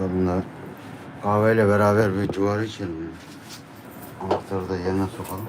Da kahveyle beraber bir civarı içelim. Anahtarı da yerine sokalım.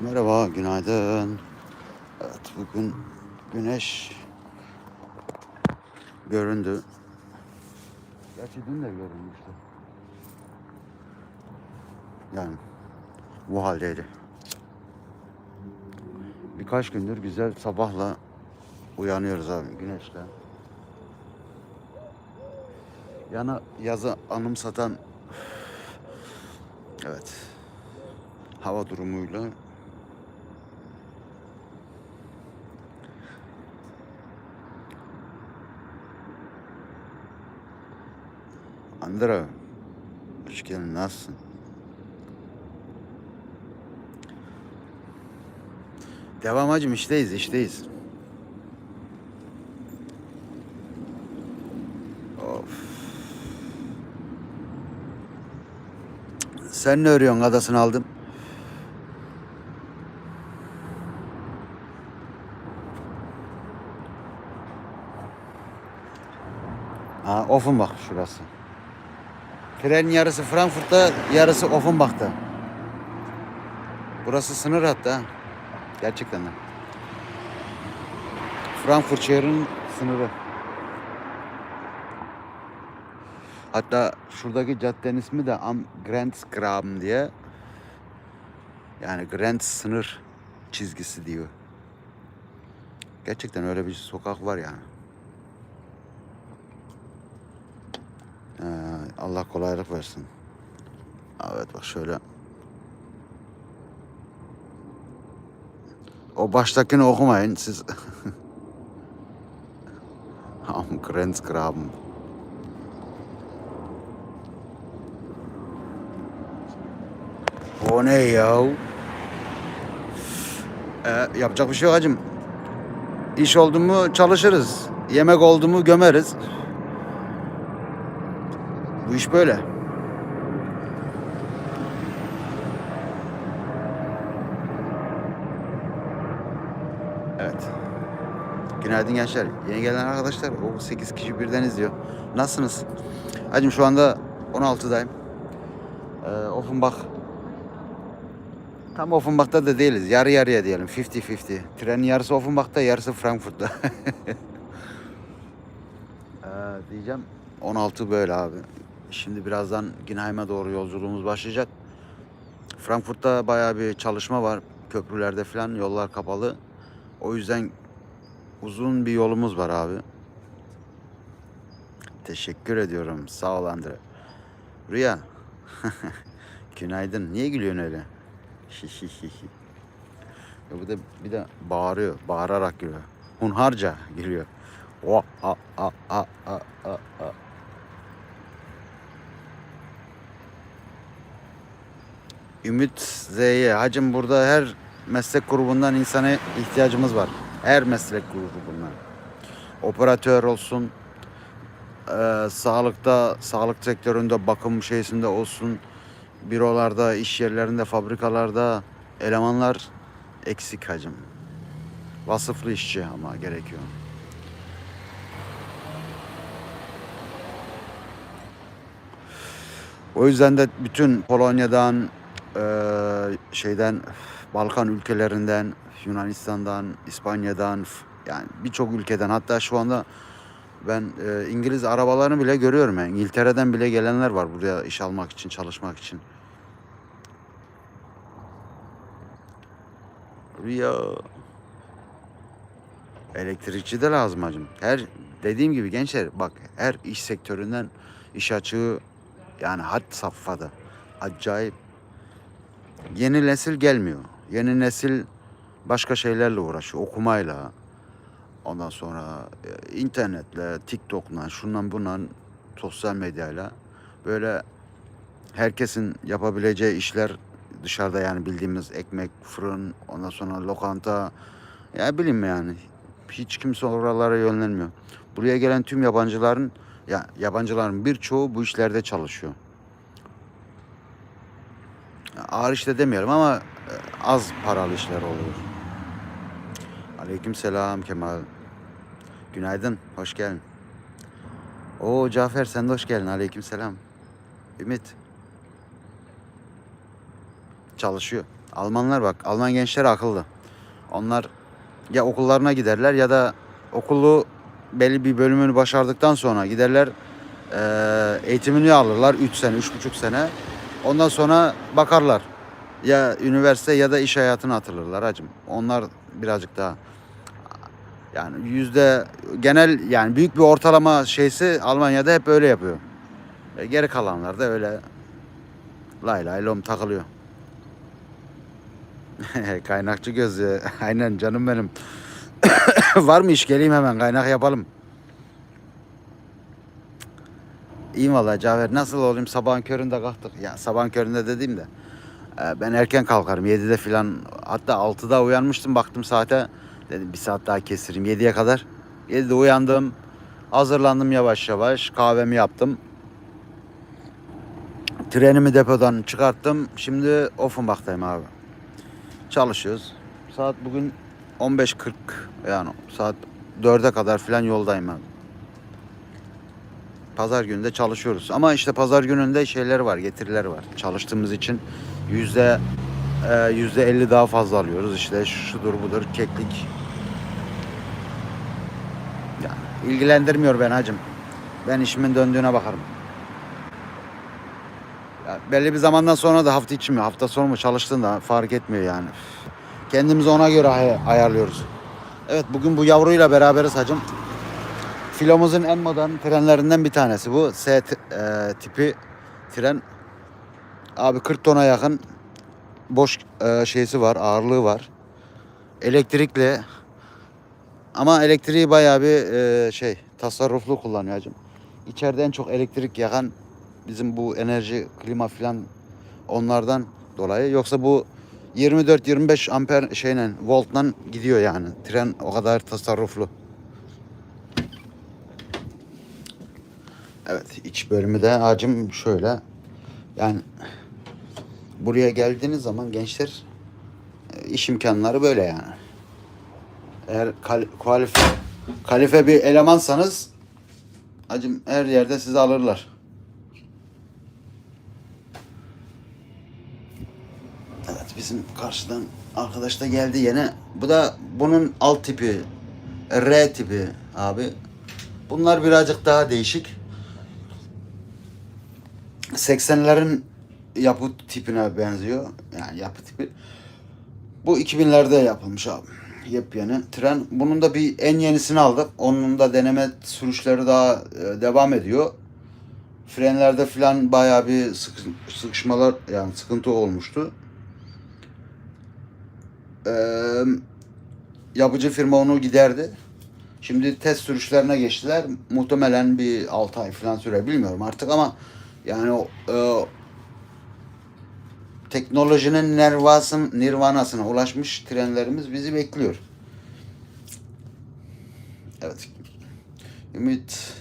Merhaba, günaydın. Bugün güneş göründü. Gerçi dün de görünmüştü. Yani bu haldeydi. Birkaç gündür güzel sabahla uyanıyoruz abi güneşle. Yani yazı anımsatan evet hava durumuyla Andra, hoş geldin. Nasılsın? Devam hacım işteyiz, işteyiz. Of. Sen ne örüyorsun? Adasını aldım. Ha, Offenbach şurası. Trenin yarısı Frankfurt'ta, yarısı Offenbach'ta. Burası sınır hatta. Gerçekten de. Frankfurt şehrinin sınırı. Hatta şuradaki caddenin ismi de Am Grenzgraben diye. Yani Grenz sınır çizgisi diyor. Gerçekten öyle bir sokak var yani. Ee, Allah kolaylık versin. Evet bak şöyle. O baştakini okumayın siz. Am Grenzgraben. O ne ya? Ee, yapacak bir şey yok hacım. İş oldu mu çalışırız. Yemek oldu mu gömeriz. Bu iş böyle. Evet. Günaydın gençler. Yeni gelen arkadaşlar o 8 kişi birden izliyor. Nasılsınız? Hacım şu anda 16'dayım. Ee, Offenbach. Tam Offenbach'ta da değiliz. Yarı yarıya diyelim. 50-50. Trenin yarısı Offenbach'ta, yarısı Frankfurt'ta. ee, diyeceğim 16 böyle abi. Şimdi birazdan Ginheim'e doğru yolculuğumuz başlayacak. Frankfurt'ta bayağı bir çalışma var. Köprülerde falan yollar kapalı. O yüzden uzun bir yolumuz var abi. Teşekkür ediyorum. Sağ ol Andre. Rüya. Günaydın. Niye gülüyorsun öyle? ya bu da bir de bağırıyor. Bağırarak gülüyor. Hunharca gülüyor. Oh, a, a, a, a, a, a. Ümit Z'ye. Hacım burada her meslek grubundan insana ihtiyacımız var. Her meslek grubundan. Operatör olsun, e, sağlıkta, sağlık sektöründe, bakım şeysinde olsun, bürolarda, iş yerlerinde, fabrikalarda elemanlar eksik hacım. Vasıflı işçi ama gerekiyor. O yüzden de bütün Polonya'dan, şeyden, Balkan ülkelerinden, Yunanistan'dan, İspanya'dan, yani birçok ülkeden hatta şu anda ben eee, İngiliz arabalarını bile görüyorum yani. İngiltere'den bile gelenler var buraya iş almak için, çalışmak için. Rüya. Elektrikçi de lazım hacım. Her dediğim gibi gençler bak her iş sektöründen iş açığı yani had safhada. Acayip. Yeni nesil gelmiyor. Yeni nesil başka şeylerle uğraşıyor. Okumayla. Ondan sonra e, internetle, TikTok'la, şundan bundan, sosyal medyayla böyle herkesin yapabileceği işler dışarıda yani bildiğimiz ekmek, fırın, ondan sonra lokanta, Ya bileyim yani. Hiç kimse oralara yönlenmiyor. Buraya gelen tüm yabancıların ya yabancıların birçoğu bu işlerde çalışıyor. Ağır işte demiyorum ama e, az paralı işler oluyor. Aleyküm selam Kemal. Günaydın, hoş geldin. Oo Cafer sen de hoş geldin. Aleyküm selam. Ümit. Çalışıyor. Almanlar bak, Alman gençler akıllı. Onlar ya okullarına giderler ya da okulu belli bir bölümünü başardıktan sonra giderler eee, eğitimini alırlar 3 sene, 3,5 sene. Ondan sonra bakarlar. Ya üniversite ya da iş hayatına atılırlar hacım. Onlar birazcık daha yani yüzde genel yani büyük bir ortalama şeysi Almanya'da hep öyle yapıyor. E, geri kalanlar da öyle lay lay lom takılıyor. Kaynakçı gözü. Aynen canım benim. Var mı iş? Geleyim hemen kaynak yapalım. İyiyim valla Cafer. Nasıl olayım? Sabahın köründe kalktık. Ya sabahın köründe dediğim de. e, Ben erken kalkarım. 7'de filan hatta 6'da uyanmıştım. Baktım saate. Dedim bir saat daha kestireyim. 7'ye kadar. 7'de uyandım. Hazırlandım yavaş yavaş. Kahvemi yaptım. Trenimi depodan çıkarttım. Şimdi Offenbach'tayım abi. Çalışıyoruz. Saat bugün 15.40 yani saat 4'e kadar falan yoldayım abi. Pazar günü de çalışıyoruz. Ama işte pazar gününde şeyler var, getiriler var. Çalıştığımız için yüzde e, yüzde 50 daha fazla alıyoruz. İşte şudur budur, keklik. Yani ilgilendirmiyor ben hacım. Ben işimin döndüğüne bakarım. Ya belli bir zamandan sonra da hafta içi mi, hafta sonu mu çalıştığında fark etmiyor yani. Kendimizi ona göre ay- ayarlıyoruz. Evet bugün bu yavruyla beraberiz hacım. Filomuzun en modern trenlerinden bir tanesi bu. S e, tipi tren. Abi 40 tona yakın boş e, şeysi var, ağırlığı var. Elektrikli. Ama elektriği bayağı bir e, şey tasarruflu kullanıyor hacım. İçeride en çok elektrik yakan bizim bu enerji, klima filan onlardan dolayı. Yoksa bu 24-25 amper şeyle voltla gidiyor yani. Tren o kadar tasarruflu. Evet iç bölümü de acım şöyle. Yani buraya geldiğiniz zaman gençler e, iş imkanları böyle yani. Eğer kal- kualife, kalife bir elemansanız acım her yerde sizi alırlar. Evet bizim karşıdan arkadaş da geldi yine. Bu da bunun alt tipi. R tipi abi. Bunlar birazcık daha değişik. 80'lerin yapı tipine benziyor. Yani yapı tipi. Bu 2000'lerde yapılmış abi. Yepyeni tren. Bunun da bir en yenisini aldık. Onun da deneme sürüşleri daha e, devam ediyor. Frenlerde filan bayağı bir sıkı- sıkışmalar yani sıkıntı olmuştu. Ee, yapıcı firma onu giderdi. Şimdi test sürüşlerine geçtiler. Muhtemelen bir 6 ay falan sürer bilmiyorum artık ama yani e, teknolojinin nervasın, nirvanasına ulaşmış trenlerimiz bizi bekliyor. Evet. Ümit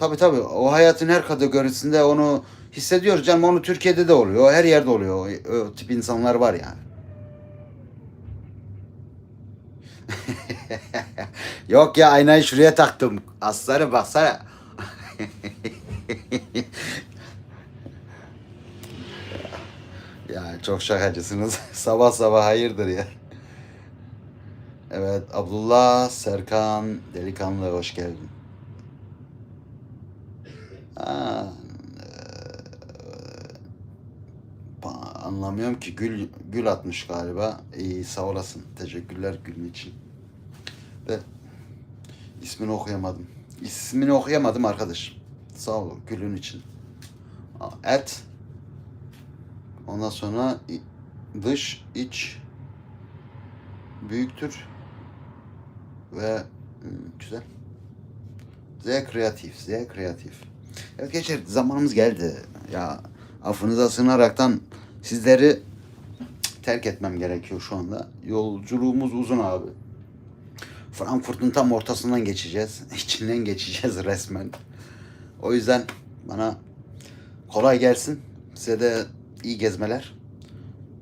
Tabi tabi o hayatın her kategorisinde onu hissediyoruz canım onu Türkiye'de de oluyor her yerde oluyor o, o tip insanlar var yani. Yok ya aynayı şuraya taktım. Aslanım baksana. ya çok şakacısınız. sabah sabah hayırdır ya. Evet Abdullah Serkan delikanlı hoş geldin. Eee, ba- anlamıyorum ki gül gül atmış galiba. İyi sağ olasın. Teşekkürler gülün için. De ismini okuyamadım. İsmini okuyamadım arkadaş. Sağ ol gülün için. Et. Ondan sonra dış iç büyüktür ve hmm, güzel. Z kreatif, Z kreatif. Evet gençler zamanımız geldi. Ya affınıza sığınaraktan sizleri terk etmem gerekiyor şu anda. Yolculuğumuz uzun abi. Frankfurt'un tam ortasından geçeceğiz. İçinden geçeceğiz resmen. O yüzden bana kolay gelsin. Size de iyi gezmeler.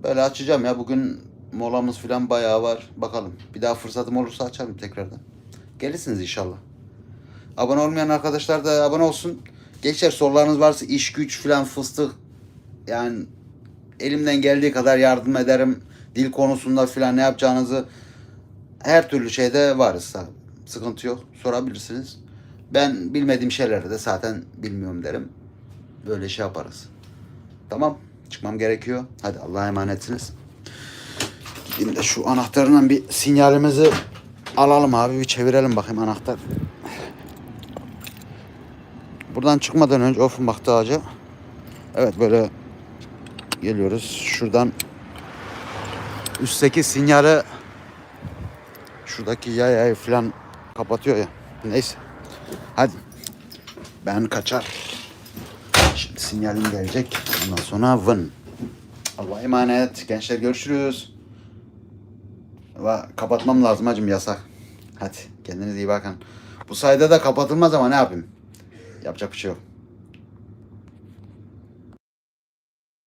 Böyle açacağım ya. Bugün molamız falan bayağı var. Bakalım. Bir daha fırsatım olursa açarım tekrardan. Gelirsiniz inşallah. Abone olmayan arkadaşlar da abone olsun. Gençler sorularınız varsa iş güç falan fıstık yani elimden geldiği kadar yardım ederim. Dil konusunda falan ne yapacağınızı her türlü şeyde varız. Sıkıntı yok. Sorabilirsiniz. Ben bilmediğim şeyleri de zaten bilmiyorum derim. Böyle şey yaparız. Tamam. Çıkmam gerekiyor. Hadi Allah'a emanetsiniz. Gideyim de şu anahtarından bir sinyalimizi alalım abi. Bir çevirelim bakayım anahtar. Buradan çıkmadan önce Offenbach ağaca. Evet böyle geliyoruz. Şuradan üstteki sinyali şuradaki yayayı falan kapatıyor ya. Neyse. Hadi. Ben kaçar. Şimdi sinyalim gelecek. Ondan sonra vın. Allah'a emanet. Gençler görüşürüz. Kapatmam lazım hacım yasak. Hadi kendinize iyi bakın. Bu sayede de kapatılmaz ama ne yapayım? Yapacak bir şey yok.